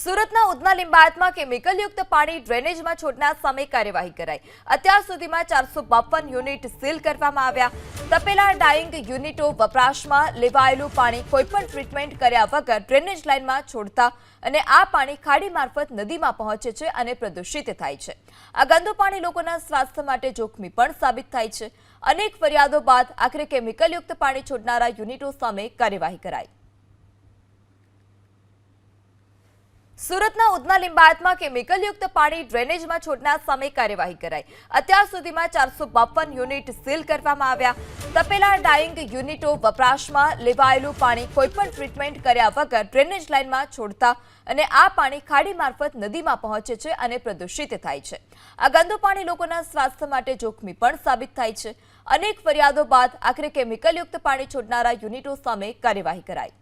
સુરતના ઉધના લિંબાયતમાં કેમિકલયુક્ત પાણી ડ્રેનેજમાં છોડનાર સામે કાર્યવાહી કરાઈ. અત્યાર સુધીમાં ચારસો બાવન યુનિટ સીલ કરવામાં આવ્યા. તપેલા ડાઇંગ યુનિટો વપરાશમાં લેવાયેલું પાણી કોઈપણ ટ્રીટમેન્ટ કર્યા વગર ડ્રેનેજ લાઇનમાં છોડતા અને આ પાણી ખાડી મારફત નદીમાં પહોંચે છે અને પ્રદૂષિત થાય છે. આ ગંદુ પાણી લોકોના સ્વાસ્થ્ય માટે જોખમી પણ સાબિત થાય છે. અનેક ફરિયાદો બાદ આખરે કેમિકલયુક્ત પાણી છોડનારા યુનિટો સામે કાર્યવાહી કરાઈ. સુરતના ઉધના લિંબાયતમાં કેમિકલયુક્ત પાણી ડ્રેનેજમાં છોડનાર સામે કાર્યવાહી કરાઈ. અત્યાર સુધીમાં ચારસો બાવન યુનિટ સીલ કરવામાં આવ્યા. તપેલા ડાઈંગ યુનિટો વપરાશમાં લેવાયેલું પાણી કોઈપણ ટ્રીટમેન્ટ કર્યા વગર ડ્રેનેજ લાઇનમાં છોડતા અને આ પાણી ખાડી મારફત નદીમાં પહોંચે છે અને પ્રદૂષિત થાય છે. આ ગંદુ પાણી લોકોના સ્વાસ્થ્ય માટે જોખમી પણ સાબિત થાય છે. અનેક ફરિયાદો બાદ આખરે કેમિકલયુક્ત પાણી છોડનારા યુનિટો સામે કાર્યવાહી કરાઈ.